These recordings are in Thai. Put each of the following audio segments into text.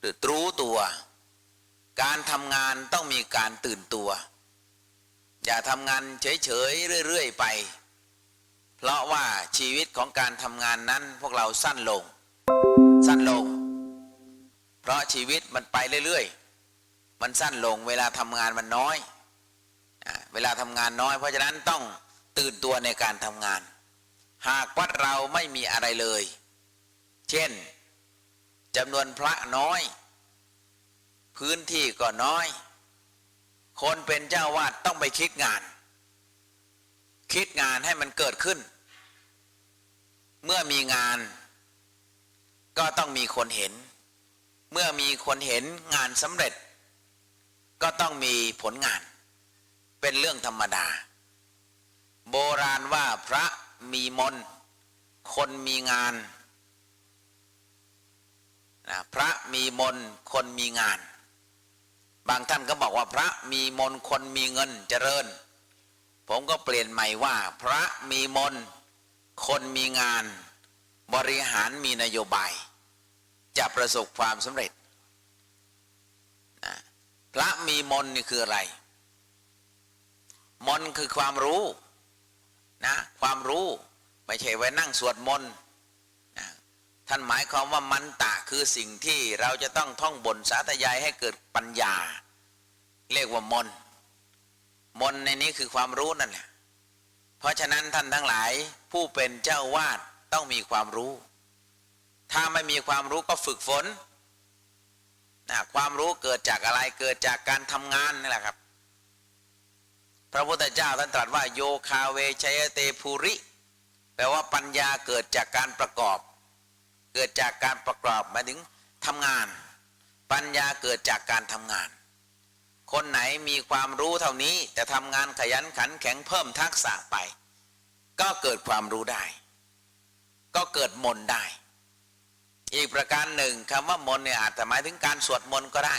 หรือรู้ตัว การทำงานต้องมีการตื่นตัว อย่าทำงานเฉยๆเรื่อยๆไป เพราะว่าชีวิตของการทำงานนั้นพวกเราสั้นลง สั้นลง เพราะชีวิตมันไปเรื่อยๆ มันสั้นลงเวลาทำงานมันน้อย เวลาทำงานน้อย เพราะฉะนั้นต้องตื่นตัวในการทำงาน หากวัดเราไม่มีอะไรเลย เช่น จำนวนพระน้อย พื้นที่ก็น้อย คนเป็นเจ้าวาดต้องไปคิดงาน คิดงานให้มันเกิดขึ้น เมื่อมีงาน ก็ต้องมีคนเห็น เมื่อมีคนเห็นงานสำเร็จ ก็ต้องมีผลงาน เป็นเรื่องธรรมดา โบราณว่าพระมีมนคนมีงาน นะพระมีมนคนมีงาน บางท่านก็บอกว่าพระมีมนคนมีเงินเจริญ ผมก็เปลี่ยนใหม่ว่า พระมีมนคนมีงาน บริหารมีนโยบาย จะประสบความสำเร็จนะพระมีมนนี่คืออะไร มนคือความรู้นะความรู้ ไม่ใช่ไว้นั่งสวดมนต์นะท่านหมายความว่ามันตะ คือสิ่งที่เราจะต้องท่องบนสาธยายให้เกิดปัญญา เรียกว่ามน มนในนี้คือความรู้นั่นแหละเพราะฉะนั้นท่านทั้งหลายผู้เป็นเจ้าวาดต้องมีความรู้ ถ้าไม่มีความรู้ก็ฝึกฝนนะความรู้เกิดจากอะไรเกิดจากการทำงานนี่แหละครับ พระพุทธเจ้าท่านตรัสว่าโยคาเวชยเตภูริ แปลว่าปัญญาเกิดจากการประกอบ เกิดจากการประกอบหมายถึงทำงาน ปัญญาเกิดจากการทำงาน คนไหนมีความรู้เท่านี้ แต่ทำงานขยันขันแข็งเพิ่มทักษะไป ก็เกิดความรู้ได้ ก็เกิดมนได้ อีกประการหนึ่งคำว่ามนเนี่ยอาจจะหมายถึงการสวดมนต์ก็ได้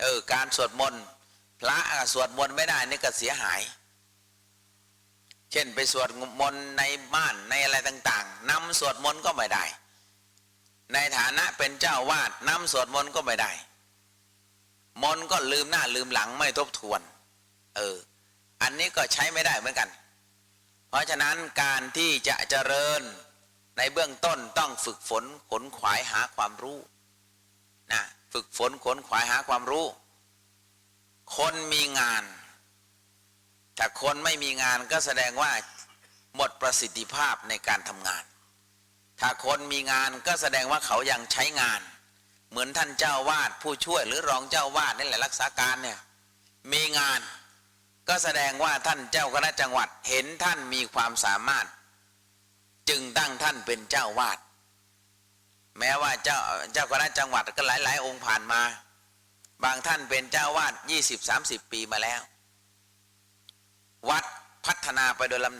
เออการสวดมนต์พระสวดมนต์ไม่ได้นี่ก็เสียหาย เช่นไปสวดมนต์ในบ้านในอะไรต่าง ๆนำสวดมนต์ก็ไม่ได้ ในฐานะเป็นเจ้าวาดนำสวดมนต์ก็ไม่ได้ มนต์ก็ลืมหน้าลืมหลังไม่ทบทวน เออ อันนี้ก็ใช้ไม่ได้เหมือนกัน เพราะฉะนั้นการที่จะเจริญในเบื้องต้นต้องฝึกฝนขนขวายหาความรู้นะฝึกฝนขนขวายหาความรู้ คนมีงาน ถ้าคนไม่มีงานก็แสดงว่าหมดประสิทธิภาพในการทำงาน ถ้าคนมีงานก็แสดงว่าเขายังใช้งาน เหมือนท่านเจ้าวาดผู้ช่วยหรือรองเจ้าวาดนี่แหละรักษาการเนี่ยมีงานก็แสดงว่าท่านเจ้าคณะจังหวัดเห็นท่านมีความสามารถ จึงตั้งท่านเป็นเจ้าวาด แม้ว่าเจ้าเจ้าคณะจังหวัดก็หลาย ๆ องค์ผ่านมา บางท่านเป็นเจ้าวาดยี่สิบสามสิบปีมาแล้ว วัดพัฒนาไปโดยลำดับ